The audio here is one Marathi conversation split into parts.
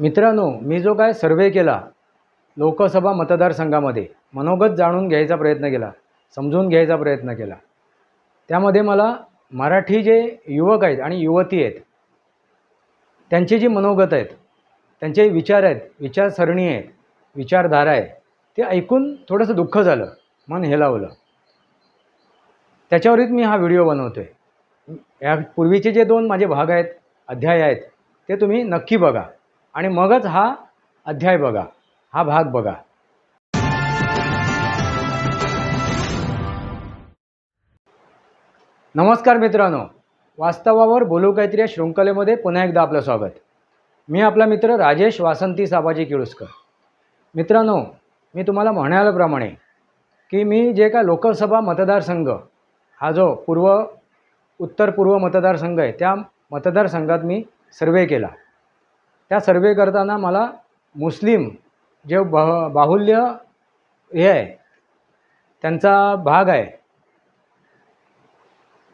मित्रांनो मी जो काय सर्वे केला लोकसभा मतदारसंघामध्ये मनोगत जाणून घ्यायचा प्रयत्न केला समजून घ्यायचा प्रयत्न केला. त्यामध्ये मला मराठी जे युवक आहेत आणि युवती आहेत त्यांची जी मनोगत आहेत त्यांचे विचार आहेत विचारसरणी आहेत विचारधारा आहे ते ऐकून थोडंसं दुःख झालं मन हेलावलं. त्याच्यावरच मी हा व्हिडिओ बनवतो आहे या पूर्वीचे जे दोन माझे भाग आहेत अध्याय आहेत ते तुम्ही नक्की बघा. आणि मगच हा अध्याय बघा हा भाग बघा. नमस्कार मित्रांनो वास्तवावर बोलू काहीतरी या शृंखलेमध्ये पुन्हा एकदा आपलं स्वागत. मी आपला मित्र राजेश वासंती साबाजी किळुसकर. मित्रांनो मी तुम्हाला म्हणाल्याप्रमाणे की मी जे काय लोकसभा मतदारसंघ हा जो पूर्व उत्तर पूर्व मतदारसंघ आहे त्या मतदारसंघात मी सर्वे केला. त्या सर्वे करताना मला मुस्लिम जे बह बाहुल्य हे आहे त्यांचा भाग आहे.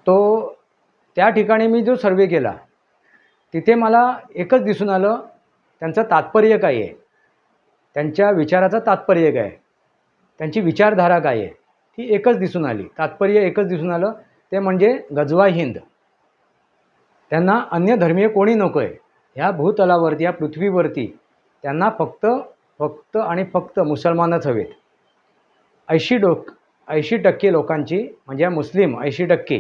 तो त्या ठिकाणी मी जो सर्वे केला तिथे मला एकच दिसून आलं त्यांचं तात्पर्य काय आहे? त्यांच्या विचाराचं तात्पर्य काय आहे? त्यांची विचारधारा काय आहे? ती एकच दिसून आली. तात्पर्य एकच दिसून आलं ते म्हणजे गजवा हिंद. त्यांना अन्य धर्मीय कोणी नको आहे ह्या भूतलावरती या पृथ्वीवरती त्यांना फक्त फक्त आणि फक्त मुसलमानच हवेत. ऐंशी डोक ऐंशी टक्के लोकांची म्हणजे मुस्लिम ऐंशी टक्के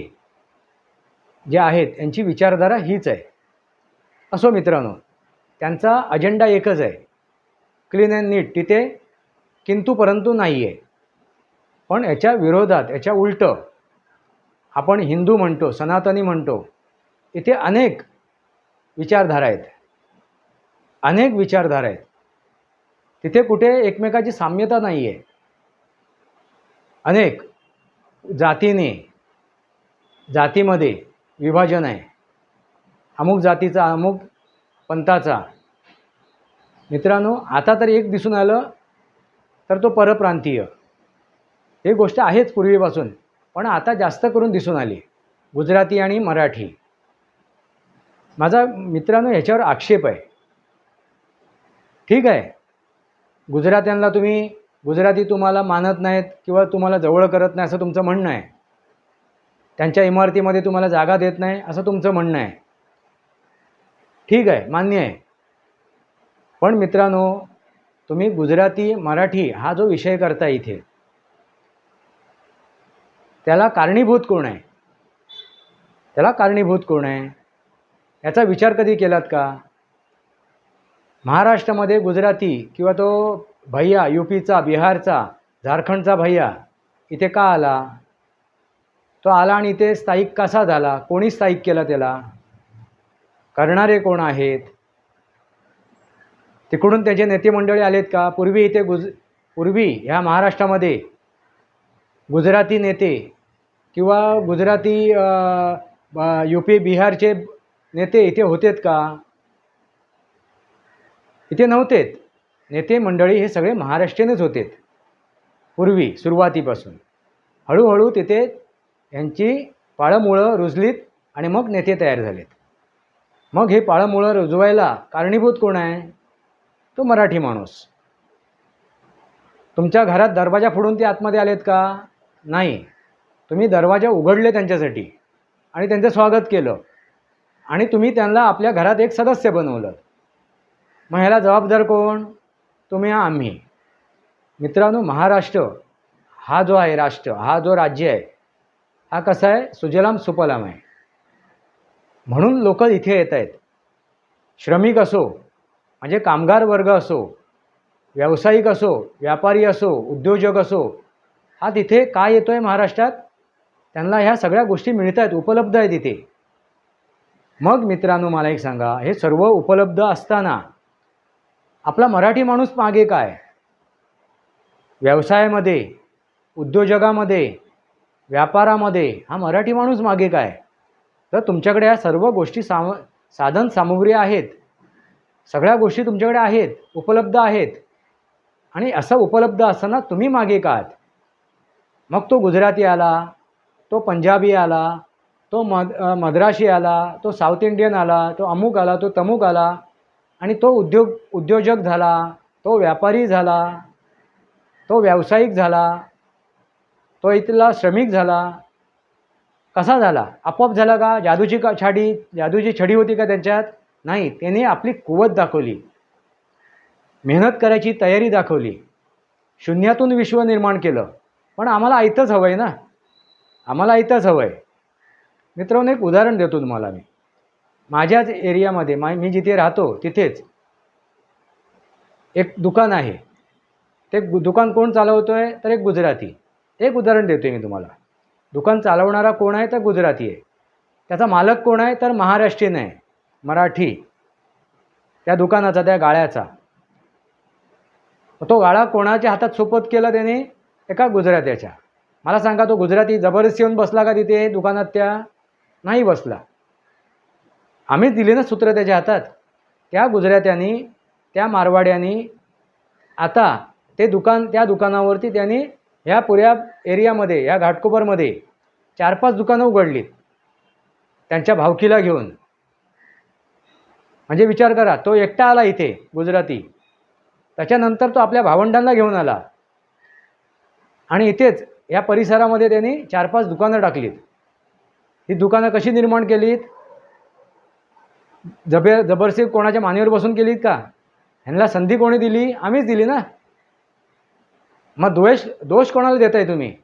जे आहेत यांची विचारधारा हीच आहे. असो मित्रांनो त्यांचा अजेंडा एकच आहे. क्लीन अँड नीट तिथे किंतु परंतु नाही आहे पण याच्या विरोधात याच्या उलटं आपण हिंदू म्हणतो सनातनी म्हणतो इथे अनेक विचारधारा आहेत. अनेक विचारधारा आहेत. तिथे कुठे एकमेकाची साम्यता नाही आहे अनेक जातीने जातीमध्ये विभाजन आहे. अमुक जातीचा अमुक पंथाचा. मित्रांनो आता तर एक दिसून आलं तर तो परप्रांतीय. हे गोष्ट आहेच पूर्वीपासून पण आता जास्त करून दिसून आली. गुजराती आणि मराठी. माझा मित्रांनो ह्याच्यावर आक्षेप आहे. ठीक आहे. गुजरात्यांना तुम्ही गुजराती तुम्हाला मानत नाहीत किंवा तुम्हाला जवळ करत नाही असं तुमचं म्हणणं आहे. त्यांच्या इमारतीमध्ये तुम्हाला जागा देत नाही असं तुमचं म्हणणं आहे. ठीक आहे मान्य आहे. पण मित्रांनो तुम्ही गुजराती मराठी हा जो विषय करता इथे त्याला कारणीभूत कोण आहे? त्याला कारणीभूत कोण आहे? याचा विचार कधी केलात का? महाराष्ट्रामध्ये गुजराती किंवा तो भैया यू पीचा बिहारचा झारखंडचा भैया इथे का आला? तो आला आणि इथे स्थायिक कसा झाला? कोणी स्थायिक केला त्याला? करणारे कोण आहेत? तिकडून त्याचे नेते मंडळी आलेत का? पूर्वी इथे गुज पूर्वी ह्या महाराष्ट्रामध्ये गुजराती नेते किंवा गुजराती यू पी बिहारचे नेते इथे होतेत का? इथे नव्हतेत. नेते मंडळी हे सगळे महाराष्ट्रीयनच होतेत. पूर्वी सुरुवातीपासून. हळूहळू तिथे यांची पाळंमुळं रुजलीत आणि मग नेते तयार झालेत. मग हे पाळंमुळं रुजवायला कारणीभूत कोण आहे? तो मराठी माणूस. तुमच्या घरात दरवाजा फोडून ते आतमध्ये आलेत का? नाही. तुम्ही दरवाजा उघडले त्यांच्यासाठी आणि त्यांचं स्वागत केलं. आणि तुम्ही त्यांना आपल्या घरात एक सदस्य बनवलं. मग ह्याला जबाबदार कोण? तुम्ही आम्ही. मित्रांनो महाराष्ट्र हा जो आहे राष्ट्र हा जो राज्य आहे हा कसा आहे? सुजलाम सुपलाम आहे. म्हणून लोक इथे येत आहेत. श्रमिक असो म्हणजे कामगार वर्ग असो व्यावसायिक असो व्यापारी असो उद्योजक असो हा तिथे काय येतो आहे महाराष्ट्रात? त्यांना ह्या सगळ्या गोष्टी मिळत आहेत उपलब्ध आहेत इथे. मग मित्रांनो मला एक सांगा हे सर्व उपलब्ध असताना आपला मराठी माणूस मागे काय? व्यवसायामध्ये उद्योजकामध्ये व्यापारामध्ये हा मराठी माणूस मागे काय? तर तुमच्याकडे या सर्व गोष्टी साम साधन सामुग्री आहेत. सगळ्या गोष्टी तुमच्याकडे आहेत उपलब्ध आहेत. आणि असं उपलब्ध असताना तुम्ही मागे का आहात मग तो गुजराती आला तो पंजाबी आला तो मद मद्राशी आला तो साऊथ इंडियन आला तो अमुक आला तो तमुक आला आणि तो उद्योग उद्योजक झाला तो व्यापारी झाला तो व्यावसायिक झाला तो इथला श्रमिक झाला. कसा झाला? आपोआप झाला का? जादूची का छाडी जादूची छडी होती का त्यांच्यात? नाही त्याने आपली कुवत दाखवली. मेहनत करायची तयारी दाखवली. शून्यातून विश्व निर्माण केलं. पण आम्हाला आयतंच हवं आहे ना? आम्हाला आयतंच हवं आहे मित्रांनो एक उदाहरण देतो तुम्हाला मी. माझ्याच एरियामध्ये मा मी जिथे राहतो तिथेच एक दुकान आहे. ते दुकान कोण चालवतो आहे तर एक गुजराती. एक उदाहरण देतो आहे मी तुम्हाला. दुकान चालवणारा कोण आहे? तर गुजराती आहे. त्याचा मालक कोण आहे? तर महाराष्ट्रीयन आहे. मराठी. त्या दुकानाचा त्या गाळ्याचा. तो गाळा कोणाच्या हातात सोपत केला त्याने? एका गुजरात्याच्या. मला सांगा तो गुजराती जबरदस्ती येऊन बसला का तिथे दुकानात त्या? नाही बसला. आम्हीच दिले ना सूत्र त्याच्या हातात. त्या गुजरात्यांनी त्या मारवाड्यांनी आता ते दुकान त्या दुकानावरती त्यांनी ह्या पुऱ्या एरियामध्ये ह्या घाटकोपरमध्ये चार पाच दुकानं उघडलीत. त्यांच्या भावकीला घेऊन. म्हणजे विचार करा तो एकटा आला इथे गुजराती. त्याच्यानंतर तो आपल्या भावंडांना घेऊन आला. आणि इथेच या परिसरामध्ये त्यांनी चार पाच दुकानं टाकलीत. ही दुकानं कशी निर्माण केलीत? जबे जबरदस्ती कोणाच्या मानेवर बसून केलीत का? ह्यांना संधी कोणी दिली? आम्हीच दिली ना. मग दोष दोष कोणाला देताय तुम्ही?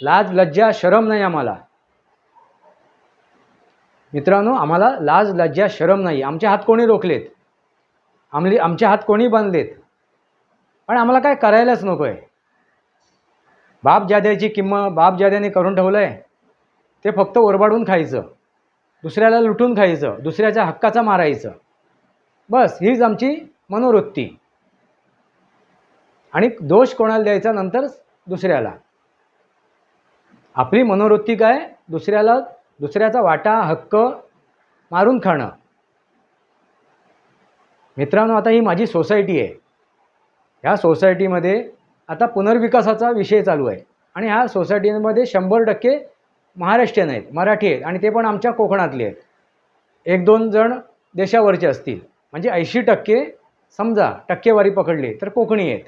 लाज लज्जा शरम नाही आम्हाला. मित्रांनो आम्हाला लाज लज्जा शरम नाही. आमचे हात कोणी रोखलेत? आमली आमचे हात कोणी बांधलेत? पण आम्हाला काय करायलाच नको आहे बाप जाद्याची किंमत बाप जाद्याने करून ठेवलं आहे ते फक्त ओरबाडून खायचं. दुसऱ्याला लुटून खायचं. दुसऱ्याच्या हक्काचा मारायचं. बस हीच आमची मनोवृत्ती. आणि दोष कोणाला द्यायचा नंतर दुसऱ्याला. आपली मनोवृत्ती काय? दुसऱ्याला दुसऱ्याचा वाटा हक्क मारून खाणं. मित्रांनो आता ही माझी सोसायटी आहे. ह्या सोसायटीमध्ये आता पुनर्विकासाचा विषय चालू आहे. आणि ह्या सोसायटीमध्ये शंभर टक्के महाराष्ट्रीयन आहेत मराठी आहेत आणि ते पण आमच्या कोकणातले आहेत. एक दोन जण देशावरचे असतील. म्हणजे ऐंशी टक्के समजा टक्केवारी पकडली तर कोकणी आहेत.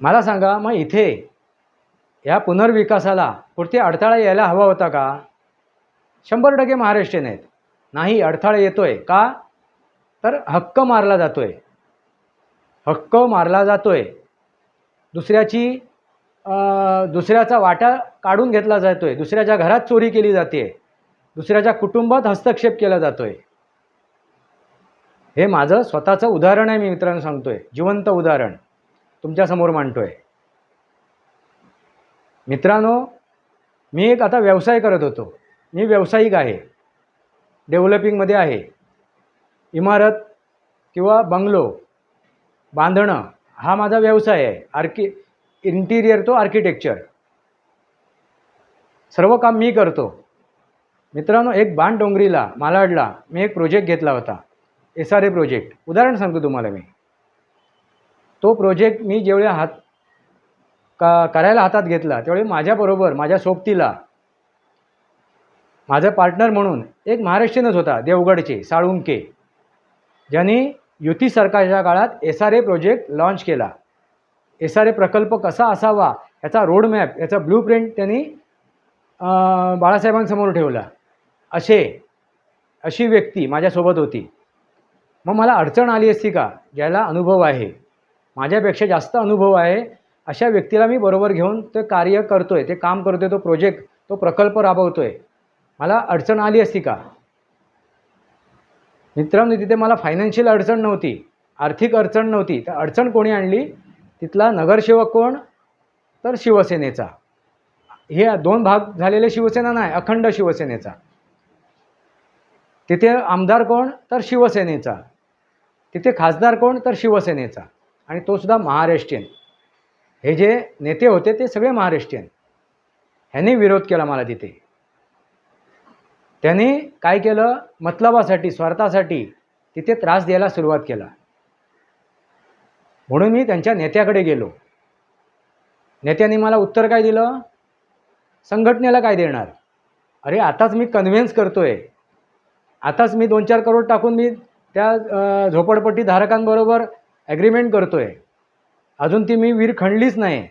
मला सांगा मग इथे या पुनर्विकासाला कुठे अडथळा यायला हवा होता का? शंभर टक्के महाराष्ट्रीयन आहेत. नाही अडथळा येतो आहे का? तर हक्क मारला जातो आहे हक्क मारला जातो आहे दुसऱ्याची दुसऱ्याचा वाटा काढून घेतला जातो आहे दुसऱ्याच्या घरात चोरी केली जाते दुसऱ्याच्या कुटुंबात हस्तक्षेप केला जातो आहे हे माझं स्वतःचं उदाहरण आहे मी मित्रांनो सांगतोय. जिवंत उदाहरण. तुमच्यासमोर मांडतोय. मित्रांनो मी एक आता व्यवसाय करत होतो. मी व्यावसायिक आहे. डेव्हलपिंगमध्ये आहे. इमारत किंवा बंगलो बांधणं हा माझा व्यवसाय आहे. आर्कि इंटिरियर तो आर्किटेक्चर सर्व काम मी करतो. मित्रांनो एक बाणडोंगरीला मालाडला मी एक प्रोजेक्ट घेतला होता. एस आर ए प्रोजेक्ट उदाहरण सांगतो तुम्हाला मी. तो प्रोजेक्ट मी जेवढ्या हात का करायला हातात घेतला त्यावेळी माझ्याबरोबर माझ्या सोबतीला माझा पार्टनर म्हणून एक महाराष्ट्रीयनच होता देवगडचे साळुंके. ज्यांनी युती सरकारच्या काळात S R A project launch केला. एस आर ए प्रकल्प कसा असावा याचा रोडमॅप याचा ब्लू प्रिंट त्यांनी बाळासाहेबांसमोर ठेवला. असे अशी व्यक्ती माझ्यासोबत होती. मग मला अडचण आली असती का? ज्याला अनुभव आहे. माझ्यापेक्षा जास्त अनुभव आहे. अशा व्यक्तीला मी बरोबर घेऊन ते कार्य करतो आहे ते काम करतो आहे तो प्रोजेक्ट तो प्रकल्प राबवतो आहे मला अडचण आली असती का? मित्रांनो तिथे मला फायनान्शियल अडचण नव्हती. आर्थिक अडचण नव्हती. तर अडचण कोणी आणली? तिथला नगरसेवक कोण? तर शिवसेनेचा. हे दोन भाग झालेले शिवसेना नाही अखंड शिवसेनेचा. तिथे आमदार कोण? तर शिवसेनेचा. तिथे खासदार कोण? तर शिवसेनेचा. आणि तो सुद्धा महाराष्ट्रीयन. हे जे नेते होते ते सगळे महाराष्ट्रीयन. ह्यांनी विरोध केला मला तिथे. त्यांनी काय केलं? मतलबासाठी स्वार्थासाठी तिथे त्रास द्यायला सुरुवात केला. म्हणून मी त्यांच्या नेत्याकडे गेलो. नेत्याने मला उत्तर काय दिलं? संघटनेला काय देणार? अरे आताच मी कन्व्हिन्स आहे आताच मी दोन चार करोड टाकून मी त्या झोपडपट्टी धारकांबरोबर ॲग्रीमेंट करतो आहे अजून ती मी विहीर खणलीच नाही.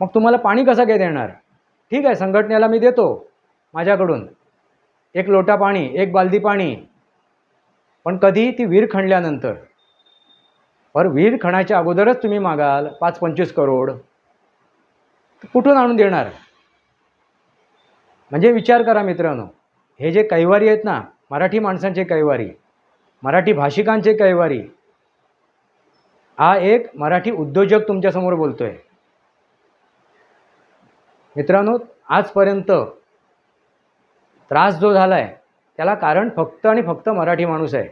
मग तुम्हाला पाणी कसं काय देणार? ठीक आहे संघटनेला मी देतो माझ्याकडून. एक लोटा पाणी एक बालदी पाणी. पण कधी ती विहीर खणल्यानंतर. पर विहीर खणाच्या अगोदरच तुम्ही मागाल पाच पंचवीस करोड. कुठून आणून देणार? म्हणजे विचार करा मित्रांनो हे जे कैवारी आहेत ना मराठी माणसांचे कैवारी मराठी भाषिकांचे कैवारी हा एक मराठी उद्योजक तुमच्यासमोर बोलतोय. मित्रांनो आजपर्यंत त्रास जो झाला आहे त्याला कारण फक्त आणि फक्त मराठी माणूस आहे.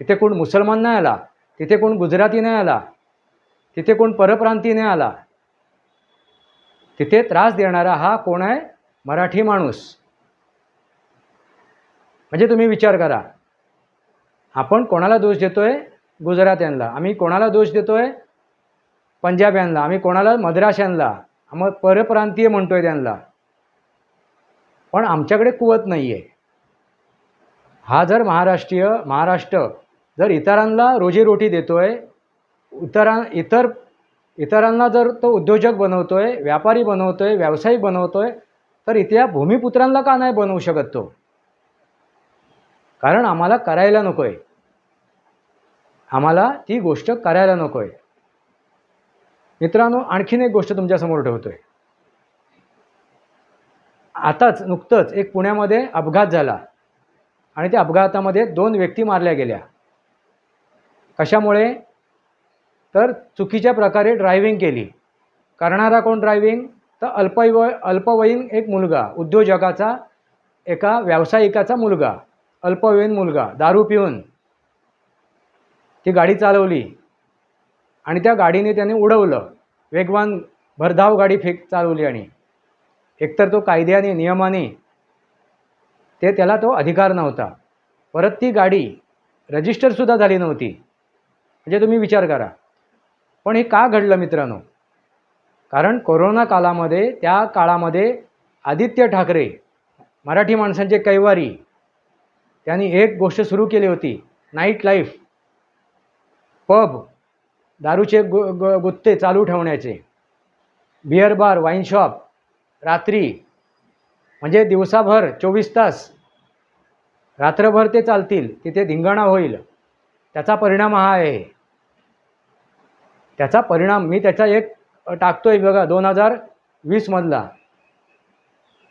तिथे कोण मुसलमान नाही आला तिथे कोण गुजराती नाही आला तिथे कोण परप्रांती नाही आला तिथे त्रास देणारा हा कोण आहे? मराठी माणूस. म्हणजे तुम्ही विचार करा आपण कोणाला दोष देतोय? गुजरात्यांना. आम्ही कोणाला दोष देतोय? पंजाब्यांना. आम्ही कोणाला? मद्राशांना. मग परप्रांतीय म्हणतोय त्यांना. पण आमच्याकडे कुवत नाही आहे हा जर महाराष्ट्रीय महाराष्ट्र जर इतरांना रोजीरोटी देतोय इतरां इतर इतरांना जर तो उद्योजक बनवतोय व्यापारी बनवतोय व्यावसायिक बनवतोय तर इथे या भूमिपुत्रांना का नाही बनवू शकत तो? कारण आम्हाला करायला नको आहे आम्हाला ती गोष्ट करायला नको आहे मित्रांनो आणखीन एक गोष्ट तुमच्यासमोर ठेवतो आहे आताच नुकतंच एक पुण्यामध्ये अपघात झाला. आणि त्या अपघातामध्ये दोन व्यक्ती मारल्या गेल्या. कशामुळे? तर चुकीच्या प्रकारे ड्रायव्हिंग केली. करणारा कोण ड्रायव्हिंग तर अल्पवय अल्पवयीन एक मुलगा उद्योजकाचा एका व्यावसायिकाचा मुलगा अल्पवयीन मुलगा दारू पिऊन. ती गाडी चालवली आणि त्या गाडीने त्याने उडवलं. वेगवान भरधाव गाडी फेक चालवली आणि. एकतर तो कायद्याने नियमाने ते त्याला तो अधिकार नव्हता. परत ती गाडी रजिस्टरसुद्धा झाली नव्हती. म्हणजे तुम्ही विचार करा. पण हे का घडलं मित्रांनो? कारण कोरोना कालामध्ये त्या काळामध्ये आदित्य ठाकरे मराठी माणसांचे कैवारी त्यांनी एक गोष्ट सुरू केली होती नाईट लाईफ पब दारूचे गु ग गुत्ते चालू ठेवण्याचे. बिअर बार वाईन शॉप रात्री. म्हणजे दिवसाभर चोवीस तास. रात्रभर ते चालतील तिथे धिंगाणा होईल. त्याचा परिणाम हा आहे. त्याचा परिणाम मी त्याचा एक टाकतो आहे बघा दोन हजार वीसमधला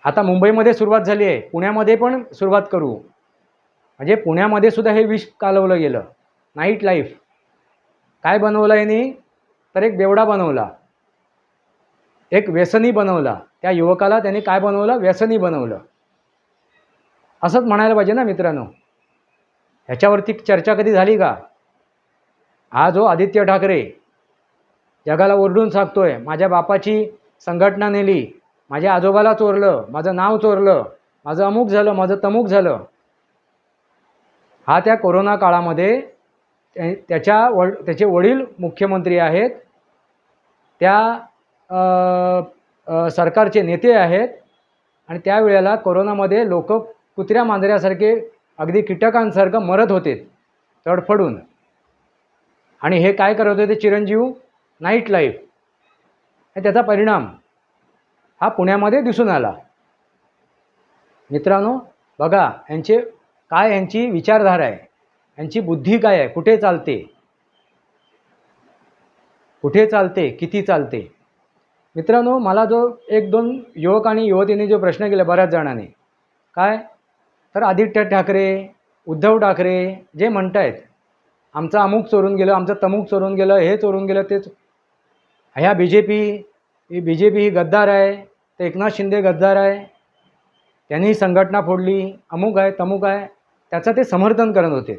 आता मुंबईमध्ये सुरुवात झाली आहे. पुण्यामध्ये पण सुरुवात करू. म्हणजे पुण्यामध्ये सुद्धा हे विष कालवलं गेलं. नाईट लाईफ काय बनवलं यांनी? तर एक बेवडा बनवला. एक व्यसनी बनवला. त्या युवकाला त्यांनी काय बनवलं? व्यसनी बनवलं. असंच म्हणायला पाहिजे ना मित्रांनो. ह्याच्यावरती चर्चा कधी झाली का? हा जो आदित्य ठाकरे जगाला ओरडून सांगतोय माझ्या बापाची संघटना नेली माझ्या आजोबाला चोरलं माझं नाव चोरलं माझं अमुक झालं माझं तमुक झालं. हा त्या कोरोना काळामध्ये त्या- त्याच्या वड त्याचे वडील मुख्यमंत्री आहेत त्या सरकारचे नेते आहेत आणि त्यावेळेला कोरोनामध्ये लोक कुत्र्या मांजऱ्यासारखे अगदी कीटकांसारखं मरत होते तडफडून. आणि हे काय करत होते चिरंजीव? Night life. आणि त्याचा परिणाम हा पुण्यामध्ये दिसून आला. मित्रांनो बघा यांचे काय यांची विचारधारा आहे? यांची बुद्धी काय आहे? कुठे चालते? कुठे चालते? किती चालते? मित्रांनो मला जो एक दोन युवक आणि युवतींनी जो प्रश्न केला बऱ्याच जणांनी काय? तर आदित्य ठाकरे उद्धव ठाकरे जे म्हणत आहेत आमचं अमुक चोरून गेलं आमचं तमुक चोरून गेलं हे चोरून गेलं तेच ह्या बी जे पी ही बी जे पी ही गद्दार आहे तर एकनाथ शिंदे गद्दार आहे त्यांनी संघटना फोडली अमुक आहे तमुक आहे त्याचं ते समर्थन करत होते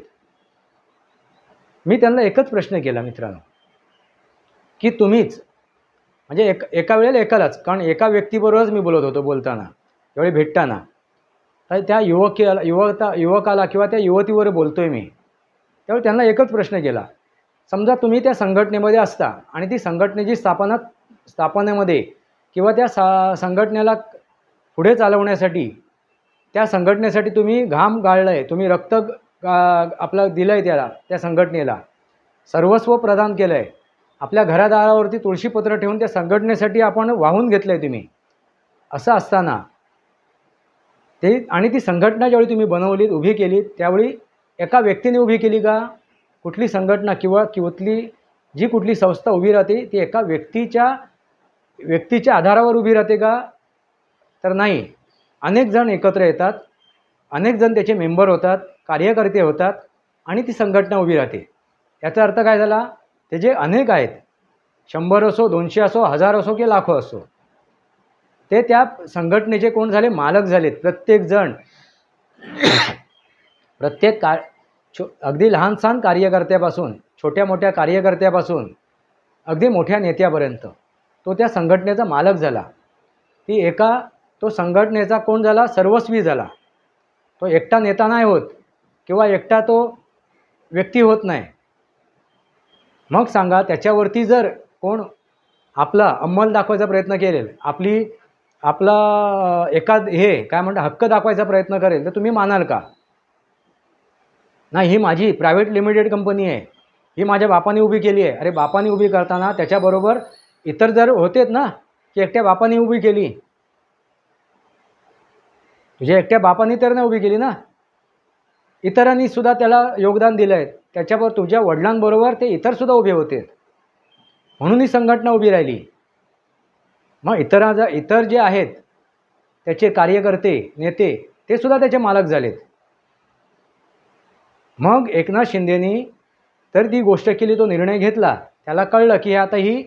मी त्यांना एकच प्रश्न केला मित्रांनो की तुम्हीच म्हणजे एक एका वेळेला एकालाच कारण एका व्यक्तीबरोबरच मी बोलत होतो बोलताना त्यावेळी भेटताना तर त्या युवकीला युवता युवकाला किंवा त्या युवतीवर बोलतो आहे मी त्यावेळी त्यांना एकच प्रश्न केला समजा तुम्ही त्या संघटनेमध्ये असता आणि ती संघटनेची स्थापना स्थापनेमध्ये किंवा त्या सा संघटनेला पुढे चालवण्यासाठी त्या संघटनेसाठी तुम्ही घाम गाळलं आहे तुम्ही रक्त का- आपलं दिलं आहे त्याला त्या संघटनेला सर्वस्व प्रदान केलं आहे आपल्या घरादारावरती तुळशीपत्र ठेवून त्या संघटनेसाठी आपण वाहून घेतलं आहे तुम्ही. असं असताना ते आणि ती संघटना ज्यावेळी तुम्ही बनवलीत उभी केलीत त्यावेळी एका व्यक्तीने उभी केली का? कुठली संघटना किंवा कुठली जी कुठली संस्था उभी राहते ती एका व्यक्तीच्या व्यक्तीच्या आधारावर उभी राहते का? तर नाही. अनेक जण एकत्र येतात अनेक जण त्याचे मेंबर होतात कार्यकर्ते होतात आणि ती संघटना उभी राहते. याचा अर्थ काय झाला? ते जे अनेक आहेत शंभर असो दोनशे असो हजार असो की लाखो असो ते त्या संघटनेचे कोण झाले? मालक झालेत. प्रत्येकजण प्रत्येक का छो अगदी लहान सहान कार्यकर्त्यापासून छोट्या मोठ्या कार्यकर्त्यापासून अगदी मोठ्या नेत्यापर्यंत तो त्या संघटनेचा मालक झाला. ती एका तो संघटनेचा कोण झाला? सर्वस्वी झाला. तो एकटा नेता नाही होत किंवा एकटा तो व्यक्ती होत नाही. मग सांगा त्याच्यावरती जर कोण आपला अंमल दाखवायचा प्रयत्न केलेल आपली आपला एका एखाद हे काय म्हणतात हक्क दाखवायचा प्रयत्न करेल तर तुम्ही मानाल का? नाही ही माझी प्रायव्हेट लिमिटेड कंपनी आहे. ही माझ्या बापाने उभी केली आहे. अरे बापाने उभी करताना त्याच्याबरोबर इतर जर होतेत ना की एकट्या बापाने उभी केली. तुझ्या एकट्या बापाने तर नाही उभी केली ना? इतरांनी सुद्धा त्याला योगदान दिलं आहे त्याच्यावर तुझ्या वडिलांबरोबर ते इतरसुद्धा उभे होते म्हणून ही संघटना उभी राहिली. मग इतरा इतर जे आहेत त्याचे कार्यकर्ते नेते ते सुद्धा त्याचे मालक झालेत. मग एकनाथ शिंदेनी तर ती गोष्ट केली तो निर्णय घेतला. त्याला कळलं की आता ही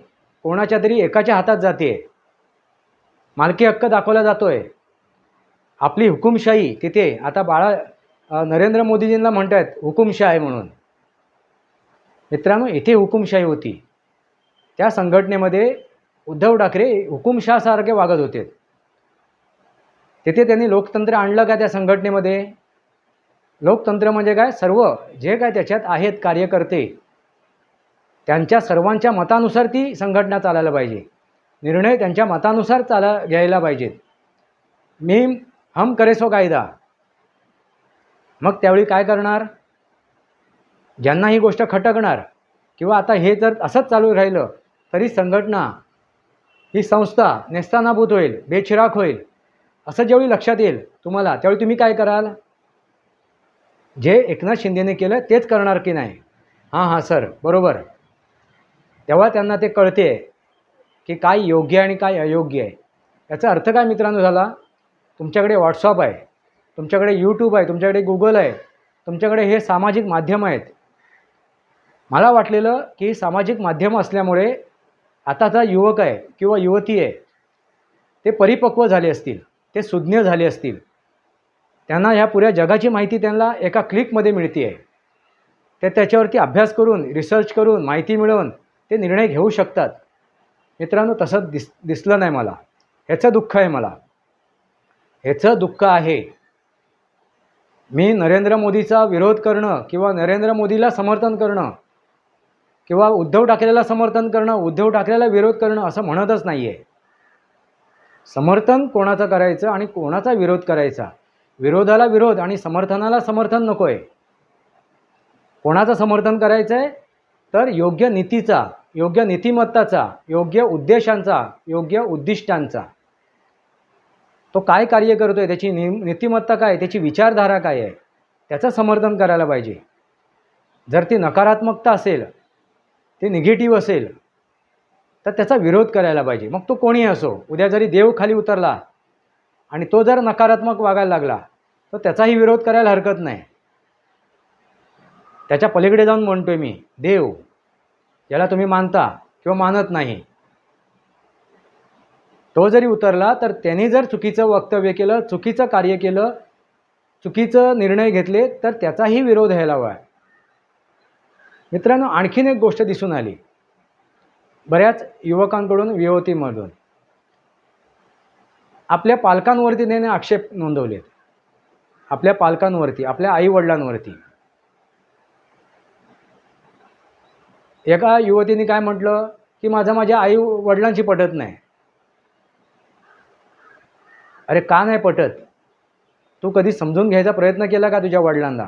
कोणाच्या तरी एकाच्या हातात जाते. मालकी हक्क दाखवला जातोय. आपली हुकुमशाही तिथे. आता बाळा नरेंद्र मोदीजींना म्हणत आहेत हुकुमशाही म्हणून. मित्रांनो इथे हुकुमशाही होती. त्या संघटनेमध्ये उद्धव ठाकरे हुकुमशहासारखे वागत होते. तिथे त्यांनी लोकतंत्र आणलं का त्या संघटनेमध्ये? लोकतंत्र म्हणजे काय? सर्व जे काय त्याच्यात आहेत कार्यकर्ते त्यांच्या सर्वांच्या मतानुसार ती संघटना चालायला पाहिजे. निर्णय त्यांच्या मतानुसार चाला घ्यायला पाहिजेत. मी हम करे सो कायदा. मग त्यावेळी काय करणार? ज्यांना ही गोष्ट खटकणार किंवा आता हे जर असंच चालू राहिलं तरी संघटना ही संस्था नेस्तानाभूत होईल बेचिराख होईल असं ज्यावेळी लक्षात येईल तुम्हाला त्यावेळी तुम्ही काय कराल? जे एकनाथ शिंदेने केलं तेच करणार की नाही? हां हां सर बरोबर. तेव्हा त्यांना ते कळते की काय योग्य आणि काय अयोग्य आहे. याचा अर्थ काय मित्रांनो झाला? तुमच्याकडे व्हॉट्सअप आहे तुमच्याकडे यूट्यूब आहे तुमच्याकडे गुगल आहे तुमच्याकडे हे सामाजिक माध्यम आहेत. मला वाटलेलं की सामाजिक माध्यम असल्यामुळे आताचा युवक आहे किंवा युवती आहे ते परिपक्व झाले असतील ते सुज्ञ झाले असतील. त्यांना ह्या पुऱ्या जगाची माहिती त्यांना एका क्लिकमध्ये मिळते आहे ते त्याच्यावरती अभ्यास करून रिसर्च करून माहिती मिळवून ते निर्णय घेऊ शकतात. मित्रांनो तसं दिस दिसलं नाही मला. ह्याचं दुःख आहे मला. ह्याचं दुःख आहे. मी नरेंद्र मोदीचा विरोध करणं किंवा नरेंद्र मोदीला समर्थन करणं किंवा उद्धव ठाकरेला समर्थन करणं उद्धव ठाकरेला विरोध करणं असं म्हणतच नाही आहे समर्थन कोणाचं करायचं आणि कोणाचा विरोध करायचा? विरोधाला विरोध आणि समर्थनाला समर्थन नको आहे कोणाचं समर्थन करायचं आहे तर योग्य नीतीचा योग्य नीतिमत्ताचा योग्य उद्देशांचा योग्य उद्दिष्टांचा. तो काय कार्य करतो आहे त्याची नि नीतिमत्ता काय? त्याची विचारधारा काय आहे? त्याचं समर्थन करायला पाहिजे. जर ती नकारात्मकता असेल ती निगेटिव्ह असेल तर त्याचा विरोध करायला पाहिजे. मग तो कोणी असो? उद्या जरी देव खाली उतरला आणि तो जर नकारात्मक वागायला लागला तर त्याचाही विरोध करायला हरकत नाही. त्याच्या पलीकडे जाऊन म्हणतोय मी देव याला तुम्ही मानता किंवा मानत नाही. तो जरी उतरला तर त्यांनी जर चुकीचं वक्तव्य केलं चुकीचं कार्य केलं चुकीचं निर्णय घेतले तर त्याचाही विरोध व्हायला हवा मित्रांनो आणखीन एक गोष्ट दिसून आली. बऱ्याच युवकांकडून युवतीमधून आपल्या पालकांवरती त्याने आक्षेप नोंदवलेत. आपल्या पालकांवरती आपल्या आईवडिलांवरती. एका युवतीने काय म्हटलं की माझं माझ्या आई वडिलांशी पटत नाही. अरे का नाही पटत? तू कधी समजून घ्यायचा प्रयत्न केला का तुझ्या वडिलांना?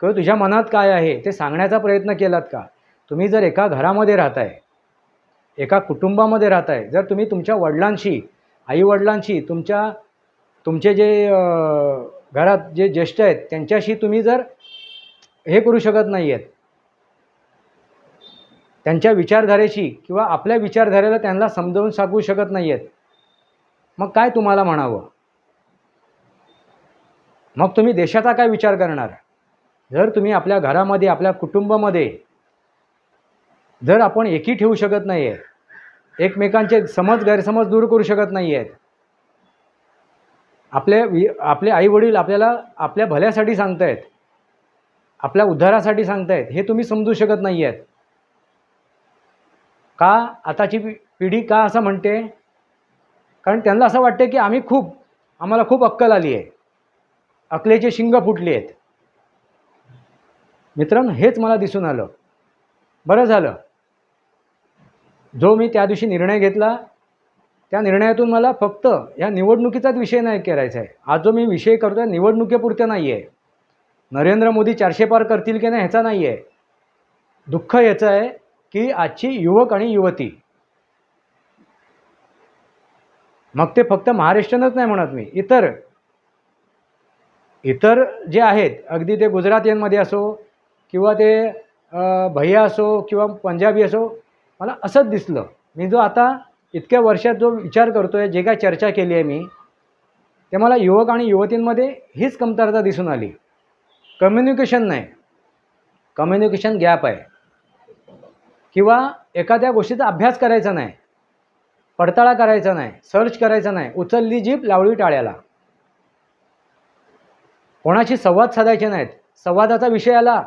किंवा तुझ्या मनात काय आहे? ते सांगण्याचा प्रयत्न केलात का? तुम्ही जर एका घरामध्ये राहताय एका कुटुंबामध्ये राहताय जर तुम्ही तुमच्या वडिलांशी आईवडिलांशी तुमच्या तुमचे जे घरात जे ज्येष्ठ आहेत त्यांच्याशी तुम्ही जर हे करू शकत नाही आहेत त्यांच्या विचारधारेशी किंवा आपल्या विचारधारेला त्यांना समजावून सांगू शकत नाही आहेत मग काय तुम्हाला म्हणावं? मग तुम्ही देशाचा काय विचार करणार? जर तुम्ही आपल्या घरामध्ये आपल्या कुटुंबामध्ये जर आपण एकी ठेवू शकत नाही आहे एकमेकांचे समज गैरसमज दूर करू शकत नाही आहेत आपले वि आपले आईवडील आपल्याला आपल्या भल्यासाठी सांगतायत. आपल्या उद्धारासाठी सांगतायत. हे तुम्ही समजू शकत नाही आहेत का आताची पि पिढी का असं म्हणते? कारण त्यांना असं वाटते की आम्ही खूप आम्हाला खूप अक्कल आली आहे. अकलेचे शिंग फुटली आहेत मित्रांनो हेच मला दिसून आलं. बरं झालं. जो मी त्या दिवशी निर्णय घेतला त्या निर्णयातून मला फक्त ह्या निवडणुकीचाच विषय नाही करायचा आहे. आज जो मी विषय करतो आहे निवडणुकीपुरतं नाही आहे. नरेंद्र मोदी चारशे पार करतील की नाही ह्याचा नाही आहे. दुःख याचं आहे की आजची युवक आणि युवती. मग ते फक्त महाराष्ट्रानंच नाही म्हणत मी. इतर इतर जे आहेत अगदी ते गुजरातीयांमध्ये असो किंवा ते भैया असो किंवा पंजाबी असो मला असंच दिसलं. मी जो आता इतक्या वर्षात जो विचार करतो आहे जे काय चर्चा केली आहे मी ते मला युवक आणि युवतींमध्ये हीच कमतरता दिसून आली. कम्युनिकेशन नाही. कम्युनिकेशन गॅप आहे. किंवा एखाद्या गोष्टीचा अभ्यास करायचा नाही पडताळा करायचा नाही सर्च करायचा नाही उचलली जीप लावली टाळ्याला. कोणाशी संवाद साधायचे नाहीत. संवादाचा विषय आला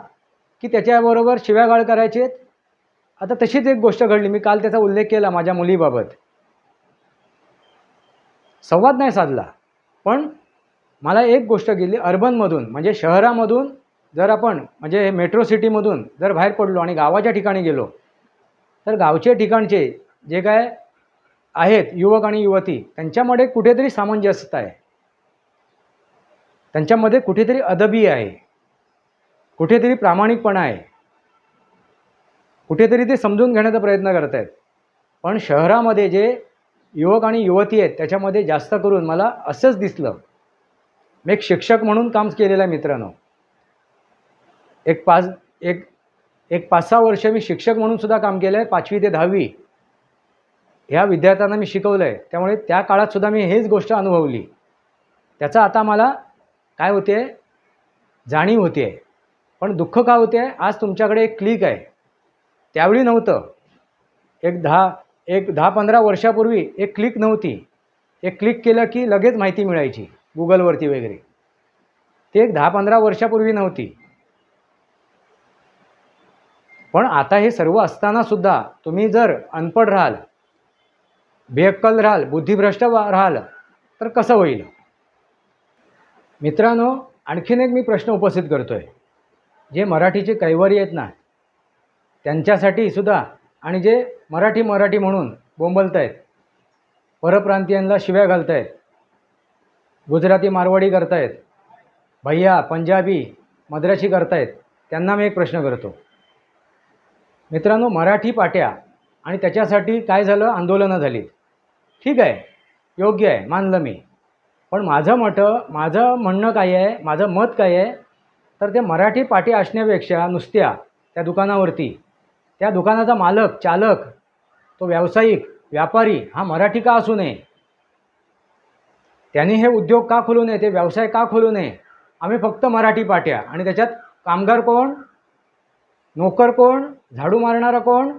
की त्याच्याबरोबर शिव्यागाळ करायचे आता तशीच एक गोष्ट घडली. मी काल त्याचा उल्लेख केला माझ्या मुलीबाबत. संवाद नाही साधला. पण मला एक गोष्ट गेली अर्बनमधून म्हणजे शहरामधून जर आपण म्हणजे मेट्रो सिटीमधून जर बाहेर पडलो आणि गावाच्या ठिकाणी गेलो तर गावचे ठिकाणचे जे काय आहेत युवक आणि युवती त्यांच्यामध्ये कुठेतरी सामंजस्यता आहे. त्यांच्यामध्ये कुठेतरी अदबी आहे. कुठेतरी प्रामाणिकपणा आहे. कुठेतरी ते समजून घेण्याचा प्रयत्न करत आहेत पण शहरामध्ये जे युवक आणि युवती आहेत त्याच्यामध्ये जास्त करून मला असंच दिसलं. मी एक शिक्षक म्हणून काम केलेलं आहे मित्रांनो. एक पाच एक एक पाच सहा वर्ष मी शिक्षक म्हणून सुद्धा काम केलं आहे पाचवी ते दहावी. ह्या विद्यार्थ्यांना मी शिकवलं आहे त्यामुळे त्या काळात सुद्धा मी हेच गोष्ट अनुभवली. त्याचा आता मला काय होते जाणीव होते आहे पण दुःख का होते आहे आज तुमच्याकडे एक क्लिक आहे. त्यावेळी नव्हतं. एक दहा एक दहा पंधरा वर्षापूर्वी एक क्लिक नव्हती. एक क्लिक केलं की लगेच माहिती मिळायची गुगलवरती वगैरे. ते एक दहा पंधरा वर्षापूर्वी नव्हती. पण आता हे सर्व असतानासुद्धा तुम्ही जर अनपढ राहाल बेअक्कल राहाल बुद्धिभ्रष्ट राहाल तर कसं होईल? मित्रांनो आणखीन एक मी प्रश्न उपस्थित करतो आहे जे मराठीचे कैवारी आहेत ना त्यांच्यासाठी सुद्धा आणि जे मराठी मराठी म्हणून बोंबलत आहेत परप्रांतीयांना शिव्या घालत आहेत गुजराती मारवाडी करतायत भैया पंजाबी मद्रासी करतायत त्यांना मी एक प्रश्न करतो. मित्रांनो मराठी पाट्या आणि त्याच्यासाठी काय झालं? आंदोलनं झाली. ठीक आहे योग्य आहे मानलं मी. पण माझं मत माझं म्हणणं काय आहे माझं मत काय आहे? तर ते मराठी पाटी असण्यापेक्षा नुसत्या त्या दुकानावरती त्या दुकानाचा मालक चालक तो व्यावसायिक व्यापारी हा मराठी का असू नये? त्यांनी हे उद्योग का खोलू नये? ते व्यवसाय का खोलू नये? आम्ही फक्त मराठी पाट्या आणि त्याच्यात कामगार कोण? नोकर कोण? झाडू मारणारा कोण?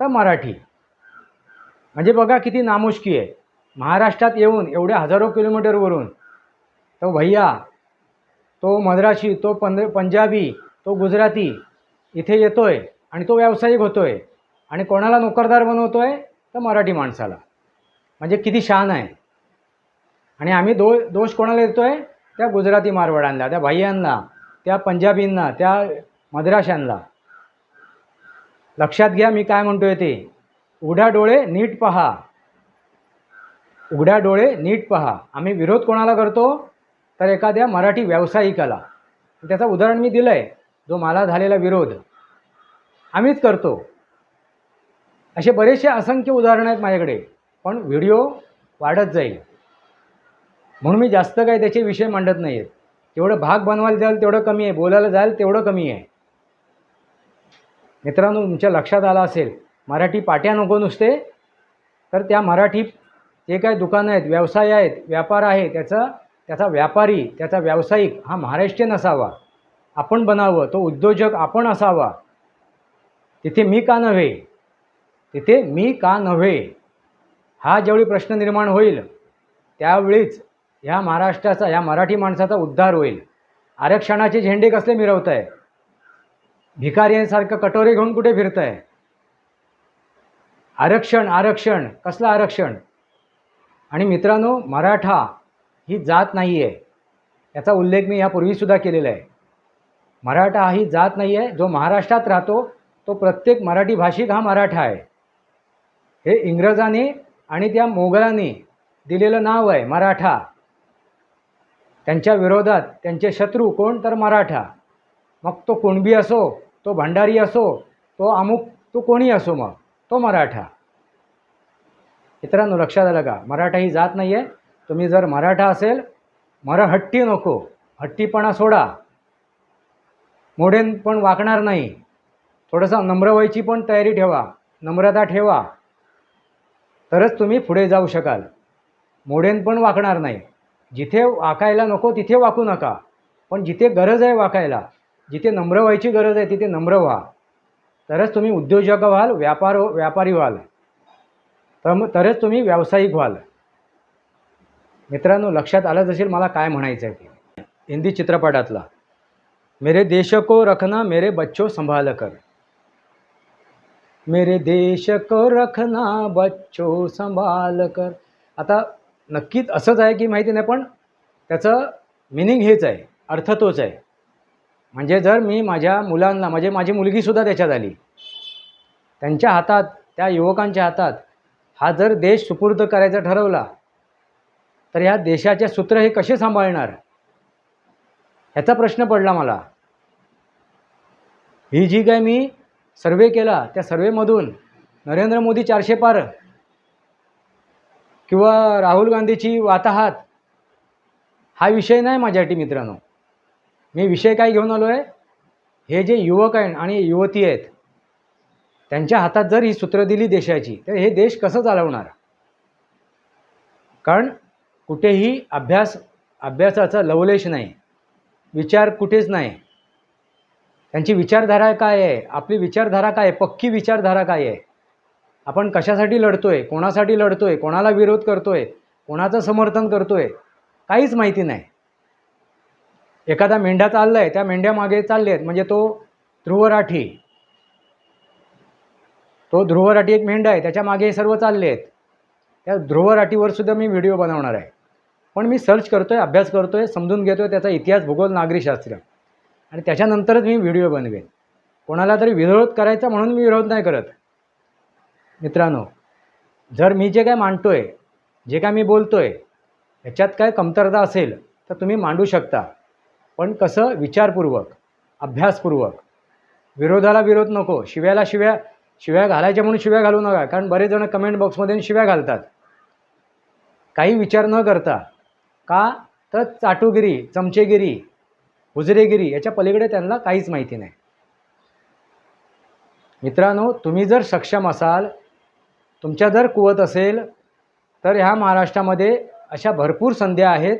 तर मराठी. म्हणजे बघा किती नामुष्की आहे. महाराष्ट्रात येऊन एवढ्या हजारो किलोमीटरवरून तो भैया तो मद्रासी तो पंद पंजाबी तो गुजराती इथे येतोय. आणि तो व्यावसायिक होतो आहे आणि कोणाला नोकरदार बनवतो आहे तर मराठी माणसाला. म्हणजे किती शान आहे. आणि आम्ही दो दोष कोणाला देतोय? त्या गुजराती मारवाड्यांना त्या भाय्यांना त्या पंजाबींना त्या मद्राशांना. लक्षात घ्या मी काय म्हणतोय ते. उघड्या डोळे नीट पहा. उघड्या डोळे नीट पहा. आम्ही विरोध कोणाला करतो? तर एखाद्या मराठी व्यावसायिकाला. त्याचं उदाहरण मी दिलं आहे जो मला झालेला विरोध. आम्हीच करतो. असे बरेचसे असंख्य उदाहरणं आहेत माझ्याकडे पण व्हिडिओ वाढत जाईल. म्हणून मी जास्त काही त्याचे विषय मांडत नाही आहेत तेवढं भाग बनवायला जाल तेवढं कमी आहे बोलायला जाल तेवढं कमी आहे. मित्रांनो तुमच्या लक्षात आलं असेल मराठी पाट्या नको नुसते? तर त्या मराठी जे काही दुकानं आहेत व्यवसाय आहेत व्यापार आहे त्याचा त्याचा व्यापारी त्याचा व्यावसायिक हा महाराष्ट्रीयन असावा. आपण बनावं तो उद्योजक आपण असावा. तिथे मी का नव्हे? तिथे मी का नव्हे? हा ज्यावेळी प्रश्न निर्माण होईल त्यावेळीच ह्या महाराष्ट्राचा ह्या मराठी माणसाचा उद्धार होईल. आरक्षणाचे झेंडे कसले मिरवत आहे भिकाऱ्यांसारखं कटोरे घेऊन कुठे फिरत आहे आरक्षण आरक्षण कसलं आरक्षण? आणि मित्रांनो मराठा ही जात नाही आहे याचा उल्लेख मी यापूर्वीसुद्धा केलेला आहे. मराठा ही जात नाही आहे जो महाराष्ट्रात राहतो तो प्रत्येक मराठी भाषिक हा मराठा आहे. हे इंग्रजांनी आणि त्या मोगलांनी दिलेलं नाव आहे मराठा. त्यांच्या विरोधात त्यांचे शत्रू कोण तर मराठा. मग तो कुणबी असो तो भंडारी असो तो अमुक तो कोणी असो मग तो मराठा. मित्रांनो लक्षात आलं का? मराठा ही जात नाही आहे तुम्ही जर मराठा असेल मरहट्टी नको. हट्टीपणा सोडा. मोडेन पण वाकणार नाही. थोडंसं नम्र व्हायची पण तयारी ठेवा नम्रता ठेवा. तरच तुम्ही पुढे जाऊ शकाल. मोडेन पण वाकणार नाही. जिथे वाकायला नको तिथे वाकू नका. पण जिथे गरज आहे वाकायला जिथे नम्र व्हायची गरज आहे तिथे नम्र व्हा. तरच तुम्ही उद्योजक व्हाल व्यापार व्यापारी व्हाल. तर तरच तुम्ही व्यावसायिक व्हाल. मित्रांनो लक्षात आलंच असेल मला काय म्हणायचं आहे ते. हिंदी चित्रपटातला. मेरे देश को रखना मेरे बच्चो संभाल कर मेरे देश को रखना बच्चो संभाल कर. आता नक्कीच असंच आहे की माहिती नाही पण त्याचं मिनिंग हेच आहे अर्थ तोच आहे. म्हणजे जर मी माझ्या मुलांना म्हणजे माझी मुलगीसुद्धा त्याच्यात आली त्यांच्या हातात त्या युवकांच्या हातात हा जर देश सुपूर्द करायचा ठरवला तर ह्या देशाचे सूत्र हे कसे सांभाळणार? ह्याचा प्रश्न पडला मला. ही जी काय मी सर्वे केला त्या सर्वेमधून नरेंद्र मोदी चारशे पार किंवा राहुल गांधीची वाताहात हा विषय नाही माझ्यासाठी मित्रांनो. मी विषय काय घेऊन आलो आहे हे जे युवक आहेत आणि युवती आहेत त्यांच्या हातात जर ही सूत्र दिली देशाची तर हे देश कसं चालवणार? कारण कुठेही अभ्यास अभ्यासाचा लवलेश नाही विचार कुठेच नाही. त्यांची विचारधारा काय आहे? आपली विचारधारा काय आहे? पक्की विचारधारा काय आहे? आपण कशासाठी लढतोय? कोणासाठी लढतो आहे कोणाला विरोध करतो आहे कोणाचं समर्थन करतो आहे काहीच माहिती नाही. एखादा मेंढ्या चालला आहे त्या मेंढ्यामागे चालले आहेत म्हणजे तो ध्रुवराठी. तो ध्रुवराठी एक मेंढा आहे. त्याच्यामागे हे सर्व चालले आहेत त्या ध्रुवराठीवर सुद्धा मी व्हिडिओ बनवणार आहे. पण मी सर्च करतो आहे अभ्यास करतो आहे समजून घेतो आहे त्याचा इतिहास भूगोल नागरीशास्त्र आणि त्याच्यानंतरच मी व्हिडिओ बनवेन. कोणाला तरी विरोध करायचा म्हणून मी विरोध नाही करत. मित्रांनो जर मी जे काय मांडतो आहे जे काय मी बोलतो आहे ह्याच्यात काय कमतरता असेल तर तुम्ही मांडू शकता. पण कसं? विचारपूर्वक अभ्यासपूर्वक. विरोधाला विरोध नको. शिव्याला शिव्या शिव्या घालायच्या म्हणून शिव्या घालू नका. कारण बरेच जण कमेंट बॉक्समध्ये शिव्या घालतात. काही विचार न करता का? तर चाटुगिरी चमचेगिरी हुजरेगिरी याच्या पलीकडे त्यांना काहीच माहिती नाही. मित्रांनो तुम्ही जर सक्षम असाल तुमच्या जर कुवत असेल तर ह्या महाराष्ट्रामध्ये अशा भरपूर संध्या आहेत.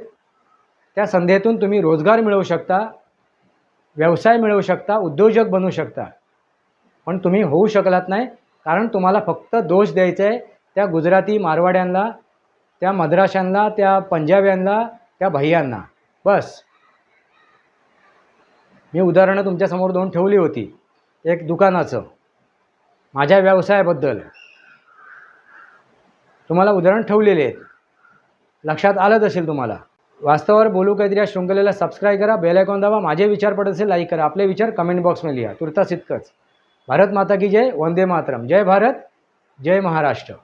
त्या संध्येतून तुम्ही रोजगार मिळवू शकता व्यवसाय मिळवू शकता उद्योजक बनू शकता. पण तुम्ही होऊ शकलात नाही कारण तुम्हाला फक्त दोष द्यायचा आहे त्या गुजराती मारवाड्यांना त्या मद्राशांना त्या पंजाब्यांना त्या भैयांना. बस. मी उदाहरणं तुमच्यासमोर दोन ठेवली होती. एक दुकानाचं. माझ्या व्यवसायाबद्दल. तुम्हाला उदाहरण ठेवलेले आहेत. लक्षात आलंच असेल तुम्हाला. वास्तवावर बोलू काहीतरी या शृंखलेला सबस्क्राईब करा बेल आयकॉन दाबा माझे विचार पडत असेल लाईक करा. आपले विचार कमेंट बॉक्समध्ये लिहा. तुर्तास इतकंच. भारत माता की जय वंदे मातरम. जय भारत जय महाराष्ट्र.